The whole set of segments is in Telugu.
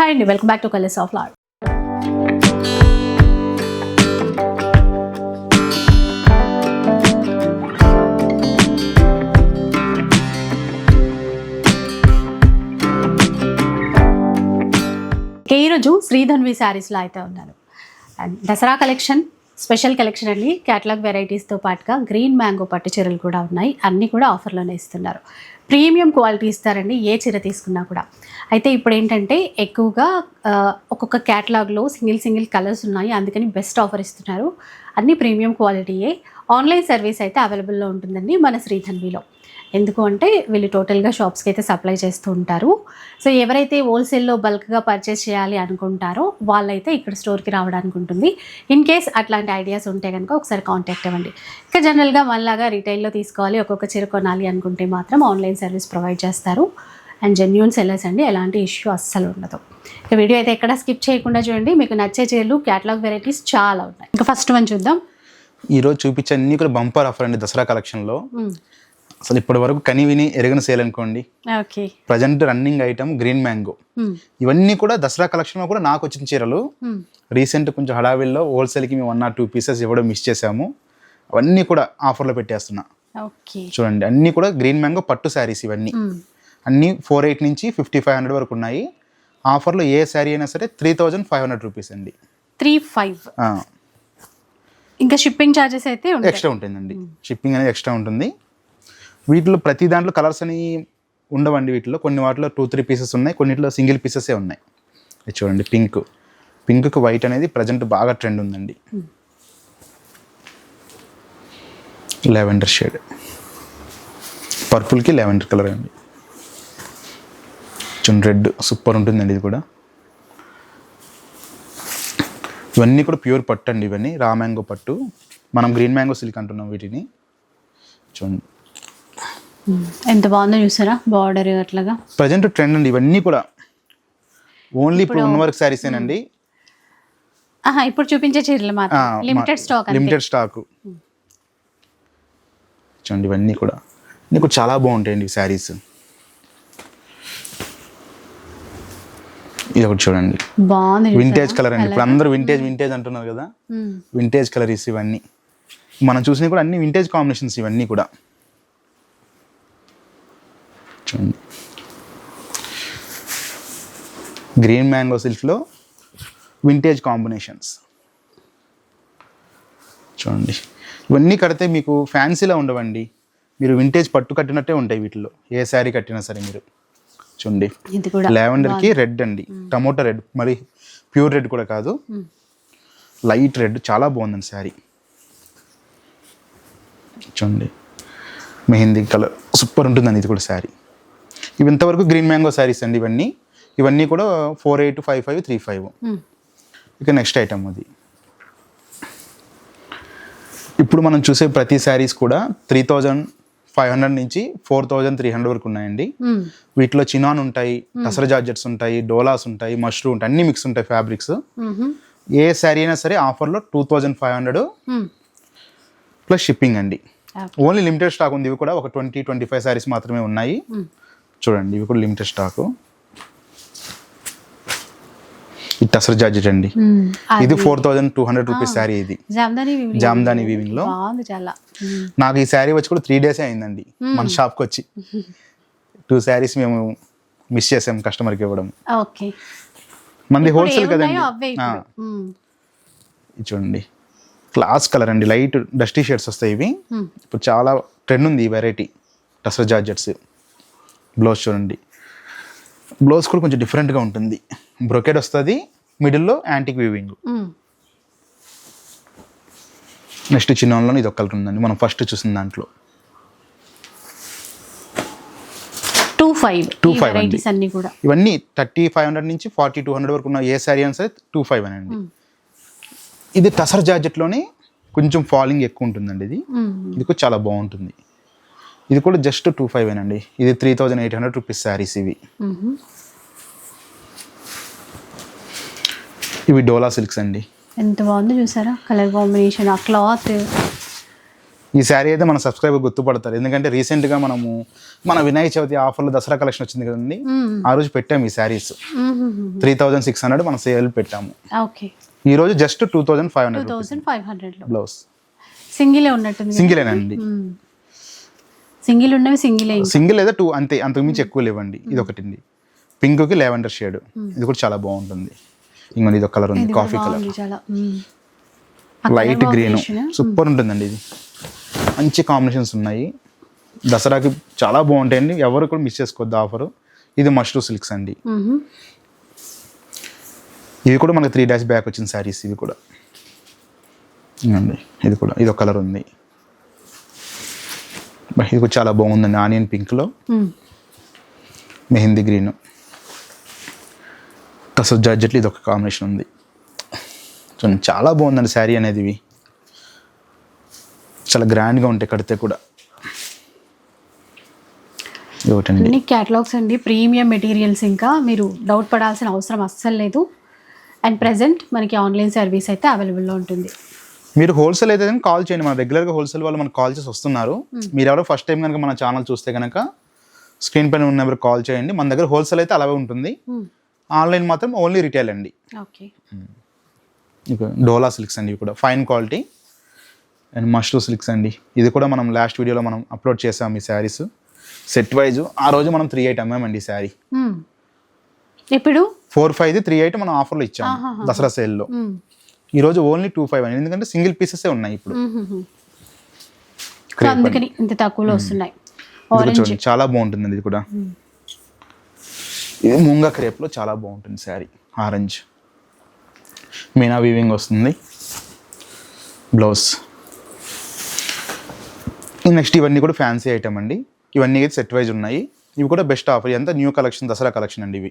హాయ్ అండి welcome back to colours of lord ఈరోజు శ్రీధన్వి శారీస్లో అయితే ఉన్నారు. And Dasara collection special collection అండి. క్యాటలాగ్ వెరైటీస్తో పాటుగా గ్రీన్ మ్యాంగో పట్టు చీరలు కూడా ఉన్నాయి. అన్నీ కూడా ఆఫర్లోనే ఇస్తున్నారు. ప్రీమియం క్వాలిటీ ఇస్తారండి. ఏ చీర తీసుకున్నా కూడా. అయితే ఇప్పుడు ఏంటంటే ఎక్కువగా ఒక్కొక్క క్యాటలాగ్లో సింగిల్ సింగిల్ కలర్స్ ఉన్నాయి. అందుకని బెస్ట్ ఆఫర్ ఇస్తున్నారు. అన్ని ప్రీమియం క్వాలిటీయే. ఆన్లైన్ సర్వీస్ అయితే అవైలబుల్లో ఉంటుందండి మన శ్రీధన్విలో ఎందుకు అంటే వీళ్ళు టోటల్గా షాప్స్కి అయితే సప్లై చేస్తూ ఉంటారు. సో ఎవరైతే హోల్సేల్లో బల్క్గా పర్చేస్ చేయాలి అనుకుంటారో వాళ్ళైతే ఇక్కడ స్టోర్కి రావడానికి ఉంటుంది. ఇన్ కేస్ అట్లాంటి ఐడియాస్ ఉంటే కనుక ఒకసారి కాంటాక్ట్ అవ్వండి. ఇక జనరల్గా మనలాగా రీటైల్లో తీసుకోవాలి ఒక్కొక్క చీర కొనాలి అనుకుంటే మాత్రం ఆన్లైన్ సర్వీస్ ప్రొవైడ్ చేస్తారు. అండ్ జెన్యున్ సెల్లర్స్ అండి ఎలాంటి ఇష్యూ అస్సలు ఉండదు. ఇక వీడియో అయితే ఎక్కడ స్కిప్ చేయకుండా చూడండి. మీకు నచ్చే చీరలు క్యాటలాగ్ వెరైటీస్ చాలా ఉన్నాయి. ఇంకా ఫస్ట్ వన్ చూద్దాం. ఈరోజు చూపించే అన్ని కూడా బంపర్ ఆఫర్ అండి దసరా కలెక్షన్లో అసలు ఇప్పటి వరకు కని విని ఎరగని సేల్ అనుకోండి. Present running item green mango. ఇవన్నీ కూడా దసరా కలెక్షన్లో కూడా నాకు వచ్చిన చీరలు. రీసెంట్ కొంచెం హడావిల్లో హోల్సేల్కి మేము వన్ ఆర్ టూ పీసెస్ ఇవ్వడం మిస్ చేసాము అవన్నీ కూడా ఆఫర్లో పెట్టేస్తున్నా. చూడండి అన్నీ కూడా గ్రీన్ మ్యాంగో పట్టు శారీస్ ఇవన్నీ. అన్నీ ఫోర్ ఎయిట్ నుంచి ఫిఫ్టీ ఫైవ్ హండ్రెడ్ వరకు ఉన్నాయి. ఆఫర్లో ఏ శారీ అయినా సరే three thousand five hundred rupees అండి. Three five. ఇంకా షిప్పింగ్ ఛార్జెస్ అయితే ఎక్స్ట్రా ఉంటుందండి. షిప్పింగ్ అనేది ఎక్స్ట్రా ఉంటుంది. వీటిలో ప్రతి దాంట్లో కలర్స్ అని ఉండవండి వీటిలో. కొన్ని వాటిలో టూ త్రీ పీసెస్ ఉన్నాయి కొన్నిట్లో సింగిల్ పీసెసే ఉన్నాయి. ఇది చూడండి పింక్ పింక్కి వైట్ అనేది ప్రజెంట్ బాగా ట్రెండ్ ఉందండి. లెవెండర్ షేడ్ పర్పుల్కి లెవెండర్ కలర్ అండి. చూడండి రెడ్ సూపర్ ఉంటుందండి ఇది కూడా. ఇవన్నీ కూడా ప్యూర్ పట్టు అండి ఇవన్నీ. రా మ్యాంగో పట్టు. మనం గ్రీన్ మ్యాంగో సిల్క్ అంటున్నాం వీటిని. చూడండి. ఎంత బాగుందో చూసారా? బార్డర్ అట్లాగా. ప్రజెంట్ ట్రెండ్ అండి ఇవన్నీ కూడా. ఓన్లీ ఇప్పుడు ఉన్న వరకు శారీసేనండి ఆహా ఇప్పుడు చూపించే చీరలు మాత్రం. లిమిటెడ్ స్టాక్ లిమిటెడ్ స్టాక్ చూడండి ఇవన్నీ కూడా. కూడా చాలా బాగుంటాయండి ఈ శారీస్ ఇది ఒకటి చూడండి. బాగుంది? వింటేజ్ కలర్ అండి. ఇప్పుడు అందరూ వింటేజ్ వింటేజ్ అంటున్నారు కదా. వింటేజ్ కలర్స్ ఇవన్నీ. మనం చూసినవి కూడా అన్ని వింటేజ్ కాంబినేషన్స్ ఇవన్నీ కూడా. చూడండి. గ్రీన్ మ్యాంగో సిల్క్లో వింటేజ్ కాంబినేషన్స్ చూడండి. ఇవన్నీ కడితే మీకు ఫ్యాన్సీలా ఉండవండి. మీరు వింటేజ్ పట్టు కట్టినట్టే ఉంటాయి వీటిలో. ఏ శారీ కట్టినా సరే మీరు. చూడండి. లావెండర్కి రెడ్ అండి. టమోటా రెడ్ మరి ప్యూర్ రెడ్ కూడా కాదు. లైట్ రెడ్ చాలా బాగుందండి శారీ చూడండి. మెహందీ కలర్. సూపర్ ఉంటుందండి ఇది కూడా శారీ ఇవి ఇంతవరకు గ్రీన్ మ్యాంగో శారీస్ అండి ఇవన్నీ ఇవన్నీ కూడా four eight five five three five మ్మ్. ఇక నెక్స్ట్ ఐటమ్ అది ఇప్పుడు మనం చూసే ప్రతి శారీస్ కూడా త్రీ థౌజండ్ ఫైవ్ హండ్రెడ్ నుంచి ఫోర్ థౌజండ్ త్రీ హండ్రెడ్ వరకు ఉన్నాయండి మ్మ్. వీటిలో చినాన్ ఉంటాయి టసర్ జార్జెట్స్ ఉంటాయి డోలాస్ ఉంటాయి మష్రూమ్ ఉంటాయి అన్ని మిక్స్ ఉంటాయి ఫ్యాబ్రిక్స్. ఏ శారీ అయినా సరే ఆఫర్లో two thousand five hundred. Plus shipping అండి. ఓన్లీ లిమిటెడ్ స్టాక్ ఉంది ఇవి కూడా ఒక ట్వంటీ ట్వంటీ ఫైవ్ శారీస్ మాత్రమే ఉన్నాయి. చూడండి ఇవి కూడా లిమిటెడ్ స్టాక్ ఇది టసర్ జార్జెట్ అండి. ఇది four thousand two hundred rupees sari ఇది. జామ్దాని వీవింగ్లో. నాకు ఈ శారీ వచ్చి కూడా త్రీ డేసే అయిందండి మన షాప్కి వచ్చి. టూ శారీస్ మేము మిస్ చేసాం కస్టమర్కి ఇవ్వడం. ఓకే. మంది హోల్సేల్ కదండి. చూడండి. క్లాస్ కలర్ అండి లైట్ డస్టీ షేడ్స్ వస్తాయి ఇవి. ఇప్పుడు చాలా ట్రెండ్ ఉంది ఈ వెరైటీ టసర్ జార్జెట్స్. బ్లౌజ్ చూడండి బ్లౌజ్ కూడా కొంచెం డిఫరెంట్గా ఉంటుంది. బ్రొకెడ్ వస్తుంది మిడిల్లో యాంటిక్ వీవింగ్. నెక్స్ట్ చిన్నలో ఇది ఒక కలర్ ఉందండి. మనం ఫస్ట్ చూసిన దాంట్లో. టూ ఫైవ్ ఈ five అండి. ఇవన్నీ థర్టీ ఫైవ్ హండ్రెడ్ నుంచి ఫార్టీ టూ హండ్రెడ్ వరకు ఉన్న ఏ శారీ అయినా సరే టూ ఫైవ్ అనండి. ఇది టసర్ జార్జెట్లోనే కొంచెం ఫాలింగ్ ఎక్కువ ఉంటుందండి ఇది. మ్మ్. ఇది కూడా చాలా బాగుంటుంది. ఇది కూడా జస్ట్ టూ ఫైవ్ అండి ఇది three thousand eight hundred rupees saris ఇవి. ఇవి డోలా సిల్క్స్ అండి. ఎంత బాగుందో చూసారా? కలర్ కాంబినేషన్ ఆ క్లాత్ ఈ శారీ అయితే మన సబ్స్క్రైబర్ గుర్తుపడతారు. ఎందుకంటే రీసెంట్గా మనము మన వినాయక చవితి ఆఫర్లో దసరా కలెక్షన్ వచ్చింది కదండి. ఆ రోజు పెట్టాము ఈ saris three thousand six hundred మన సేల్ పెట్టాము. ఓకే. ఈ రోజు just two thousand five hundred five హండ్రెడ్లో బ్లౌజ్ సింగిలే ఉన్నట్టుంది సింగిలేనండి సింగిల్ ఉన్నవి సింగిలే ఇంకా. సింగిల్ లేదా టూ అంతే అంతకుమించి ఎక్కువ లేవండి. ఇది ఒకటి అండి పింక్కి లెవెండర్ షేడ్. ఇది కూడా చాలా బాగుంటుంది. ఇంకొండి ఇది ఒక కలర్ ఉంది coffee colour light green super ఉంటుందండి ఇది. మంచి కాంబినేషన్స్ ఉన్నాయి. దసరాకి చాలా బాగుంటాయండి. ఎవరు కూడా మిస్ చేసుకోవద్దు ఆఫర్ ఇది మష్రూ సిల్క్స్ అండి. ఇవి కూడా మనకి త్రీ డాష్ బ్యాక్ వచ్చిన శారీస్ ఇవి కూడా. ఇది కూడా ఇది ఒక కలర్ ఉంది. ఇది కూడా చాలా బాగుందండి ఆనియన్ పింక్లో. మెహందీ గ్రీన్. కసర్ జార్జెట్లు ఇది ఒక కాంబినేషన్ ఉంది. చూడండి చాలా బాగుందండి శారీ అనేది ఇవి. చాలా గ్రాండ్గా ఉంటాయి కడితే కూడా. అన్ని క్యాటలాగ్స్ అండి. ప్రీమియం మెటీరియల్స్ ఇంకా మీరు డౌట్ పడాల్సిన అవసరం అస్సలు లేదు. అండ్ ప్రెసెంట్ మనకి ఆన్లైన్ సర్వీస్ అయితే అవైలబుల్లో ఉంటుంది. మీరు హోల్సేల్ అయితే కాల్ చేయండి. మన రెగ్యులర్గా హోల్సేల్ వాళ్ళు మనకు కాల్ చేసి వస్తున్నారు. మీరు ఎవరో ఫస్ట్ టైం కనుక మన ఛానల్ చూస్తే కనుక స్క్రీన్ పైన ఉన్న నెంబర్ కాల్ చేయండి. మన దగ్గర హోల్సేల్ అయితే అలాగే ఉంటుంది. ఆన్లైన్ మాత్రం ఓన్లీ రిటైల్ అండి. డోలా సిల్క్స్ అండి ఇవి కూడా. Fine quality and mashru silks అండి. ఇది కూడా మనం లాస్ట్ వీడియోలో మనం అప్లోడ్ చేసాం ఈ శారీస్ సెట్ వైజ్ ఆ రోజు మనం త్రీ ఎయిట్ అమ్మామండి ఈ శారీ ఇప్పుడు ఫోర్ ఫైవ్ త్రీ ఎయిట్ మనం ఆఫర్లో ఇచ్చాము దసరా సేల్లో మ్మ్. ఈ రోజు ఓన్లీ టూ ఫైవ్ అండి ఎందుకంటే సింగిల్ పీసెసే ఉన్నాయి ఇప్పుడు. అందుకని ఇంత తక్కువలో వస్తున్నాయి. చూడండి చాలా బాగుంటుంది ఇది కూడా. ఇది ముంగా క్రేప్లో చాలా బాగుంటుంది శారీ. ఆరెంజ్ మీనా వీవింగ్ వస్తుంది. బ్లౌజ్ నెక్స్ట్ ఇవన్నీ కూడా ఫ్యాన్సీ ఐటమ్ అండి. ఇవన్నీ అయితే సెట్ వైజ్ ఉన్నాయి. ఇవి కూడా బెస్ట్ ఆఫర్ ఎంత న్యూ కలెక్షన్ దసరా కలెక్షన్ అండి ఇవి.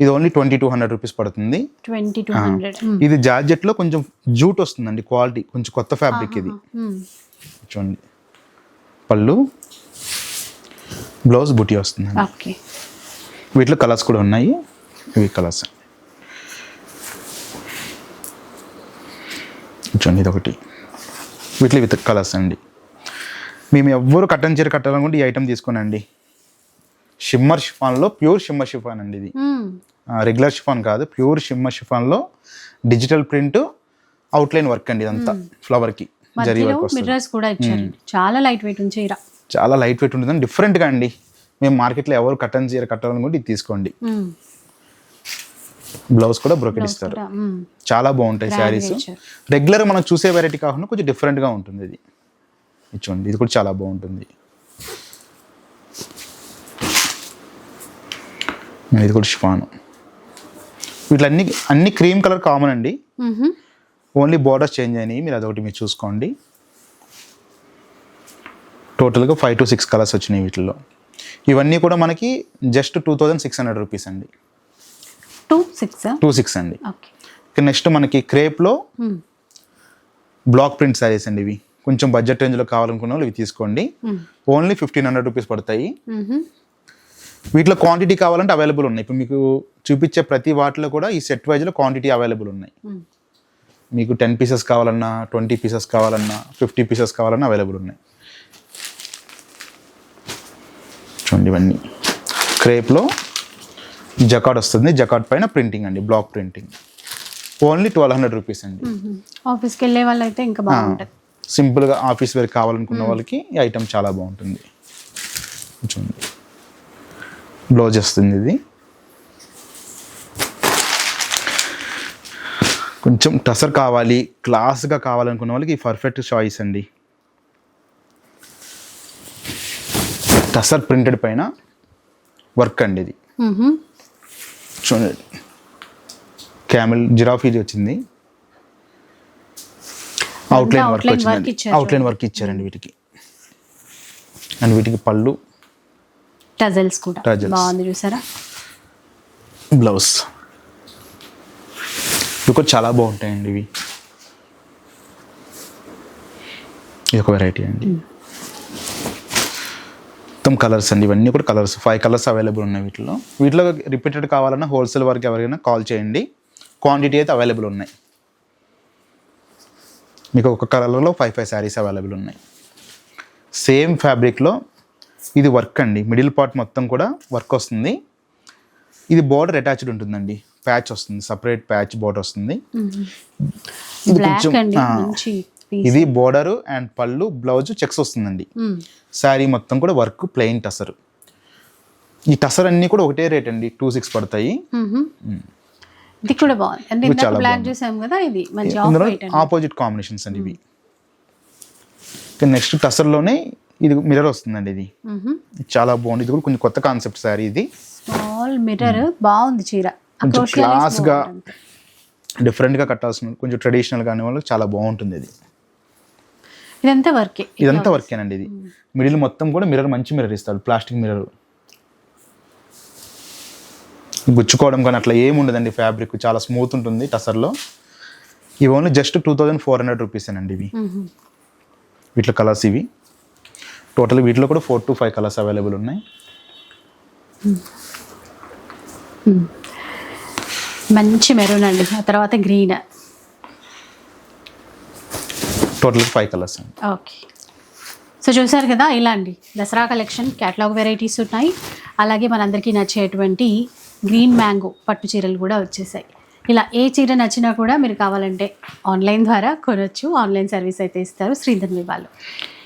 ఇది only twenty two hundred rupees పడుతుంది. Twenty two hundred. ఇది జార్జెట్లో కొంచెం జూట్ వస్తుందండి క్వాలిటీ కొంచెం కొత్త ఫ్యాబ్రిక్ ఇది. చూడండి. పళ్ళు బ్లౌజ్ బుటీ వస్తుంది ఓకే. వీటిలో కలర్స్ కూడా ఉన్నాయి. ఇవి కలర్స్. చూడండి ఇది ఒకటి వీటిలో విత్ కలర్స్ అండి. మేము ఎవ్వరు కట్టన్ చీర కట్టాలనుకుంటే ఈ ఐటమ్ తీసుకోనండి. షిమ్మర్ షిఫాన్లో ప్యూర్ షిమ్మర్ షిఫాన్ అండి ఇది. రెగ్యులర్ షిఫాన్ కాదు ప్యూర్ షిమ్మర్ షిఫాన్లో డిజిటల్ ప్రింట్ అవుట్లైన్ వర్క్ అండి ఇదంతా ఫ్లవర్కి జరీ మధ్యలో వర్క్ కూడా ఇచ్చారు. చాలా లైట్ వెయిట్ ఉంది చీర చాలా లైట్ వెయిట్ ఉంటుంది డిఫరెంట్గా అండి. మేము మార్కెట్లో ఎవరు కట్టన్ చీర కట్టాలనుకుంటే ఇది తీసుకోండి. బ్లౌజ్ కూడా బ్రోకెట్ ఇస్తారు. చాలా బాగుంటాయి శారీస్. రెగ్యులర్ మనం చూసే వెరైటీ కాకుండా కొంచెం డిఫరెంట్గా ఉంటుంది ఇది ఇది చూడండి ఇది కూడా చాలా బాగుంటుంది. ఇది కూడా షిఫాన్. వీటిలన్నీ అన్ని క్రీమ్ కలర్ కామన్ అండి. ఓన్లీ బోర్డర్స్ చేంజ్ అయినాయి. మీరు అదొకటి మీరు చూసుకోండి. టోటల్గా ఫైవ్ టు సిక్స్ కలర్స్ వచ్చినాయి వీటిల్లో. ఇవన్నీ కూడా మనకి just two thousand six hundred rupees అండి. టూ సిక్స్ టూ సిక్స్ అండి. నెక్స్ట్ మనకి క్రేప్లో. బ్లాక్ ప్రింట్ శారీస్ అండి ఇవి. కొంచెం బడ్జెట్ రేంజ్లో కావాలనుకున్న వాళ్ళు ఇవి తీసుకోండి. ఓన్లీ ఫిఫ్టీన్ హండ్రెడ్ రూపీస్ పడతాయి. వీటిలో క్వాంటిటీ కావాలంటే అవైలబుల్ ఉన్నాయి. ఇప్పుడు మీకు చూపించే ప్రతి వాటిలో కూడా ఈ సెట్ వైజ్లో క్వాంటిటీ అవైలబుల్ ఉన్నాయి. మ్మ్. మీకు టెన్ పీసెస్ కావాలన్నా ట్వంటీ పీసెస్ కావాలన్నా ఫిఫ్టీ పీసెస్ కావాలన్నా అవైలబుల్ ఉన్నాయి. చూడండి ఇవన్నీ. క్రేప్లో జకాట్ వస్తుంది. జకాట్ పైన ప్రింటింగ్ అండి block printing only twelve hundred rupees అండి. ఆఫీస్కి వెళ్ళే ఇంకా బాగుంటుంది. సింపుల్గా ఆఫీస్ వేర్ కావాలనుకున్న వాళ్ళకి ఈ ఐటమ్ చాలా బాగుంటుంది. చూడండి. బ్లౌజ్ వస్తుంది ఇది. కొంచెం టసర్ కావాలి క్లాస్గా కావాలనుకున్న వాళ్ళకి పర్ఫెక్ట్ చాయిస్ అండి. టసర్ ప్రింటెడ్ పైన వర్క్ అండి ఇది. చూడండి. క్యామెల్ జిరాఫీ వచ్చింది. అవుట్లైన్ వర్క్ ఇచ్చారు. అవుట్లైన్ వర్క్ ఇచ్చారండి వీటికి. అండ్ వీటికి పళ్ళు టజల్స్. కూడా. బాగుంది చూసారా? బ్లౌజ్. ఇవి చాలా బాగుంటాయండి ఇవి. ఇది ఒక వెరైటీ అండి. మొత్తం కలర్స్ అండి ఇవన్నీ కూడా కలర్స్. ఫైవ్ కలర్స్ అవైలబుల్ ఉన్నాయి వీటిలో. వీటిలో రిపీటెడ్ కావాలన్నా హోల్సేల్ వరకు ఎవరికైనా కాల్ చేయండి. క్వాంటిటీ అయితే అవైలబుల్ ఉన్నాయి. మీకు ఒక కలర్లో ఫైవ్ ఫైవ్ శారీస్ అవైలబుల్ ఉన్నాయి. సేమ్ ఫ్యాబ్రిక్లో ఇది వర్క్ అండి. మిడిల్ పార్ట్ మొత్తం కూడా వర్క్ వస్తుంది. ఇది బోర్డర్ అటాచ్డ్ ఉంటుందండి. ప్యాచ్ వస్తుంది. సపరేట్ ప్యాచ్ బోర్డర్ వస్తుంది. ఇది కొంచెం. ఇది బోర్డర్ అండ్ పళ్ళు బ్లౌజ్ చెక్స్ వస్తుందండి. శారీ మొత్తం కూడా వర్క్ ప్లెయిన్ టసర్. ఈ టసర్ అన్నీ కూడా ఒకటే రేట్ అండి. టూ సిక్స్ పడతాయి. ఇది కూడా బాగుంది. బ్లాక్. చూసాం కదా ఇది. మంచి ఆపోజిట్ కాంబినేషన్స్ అండి. ఇవి. నెక్స్ట్ టసర్లోనే ఇది మిర్రర్ వస్తుందండి ఇది. ఇది చాలా బాగుంది. ఇది కూడా కొంచెం కొత్త కాన్సెప్ట్ శారీ ఇది. స్మాల్ మిర్రర్ బాగుంది చీర. కొంచెం క్లాస్గా. డిఫరెంట్గా కట్టాల్సిన కొంచెం ట్రెడిషనల్ కానీ వాళ్ళకి చాలా బాగుంటుంది ఇది. ఇదంతా వర్కే. ఇదంతా వర్కేనండి ఇది. మిడిల్ మొత్తం కూడా మిర్రర్ మంచి మిర్రర్ ఇస్తాడు ప్లాస్టిక్ మిర్రర్. గుచ్చుకోవడం కానీ అట్లా ఏమి ఉండదండి ఫ్యాబ్రిక్ చాలా స్మూత్ ఉంటుంది టసర్లో. ఇవి only just two thousand four hundred rupees అండి ఇవి. వీటిలో కలర్స్ ఇవి. టోటల్ వీటిలో కూడా four to five colours available ఉన్నాయి. మంచి మెరూన్ అండి. ఆ తర్వాత గ్రీన్. టోటల్ ఫైవ్ కలర్స్ అండి. ఓకే. సో చూసారు కదా ఇలా అండి. దసరా కలెక్షన్ క్యాటలాగ్ వెరైటీస్ ఉన్నాయి. అలాగే మనందరికీ నచ్చేటువంటి గ్రీన్ మ్యాంగో పట్టు చీరలు కూడా వచ్చేసాయి. ఇలా ఏ చీర నచ్చినా కూడా మీరు కావాలంటే ఆన్లైన్ ద్వారా కొనొచ్చు. ఆన్లైన్ సర్వీస్ అయితే ఇస్తారు శ్రీధర్మి వాళ్ళు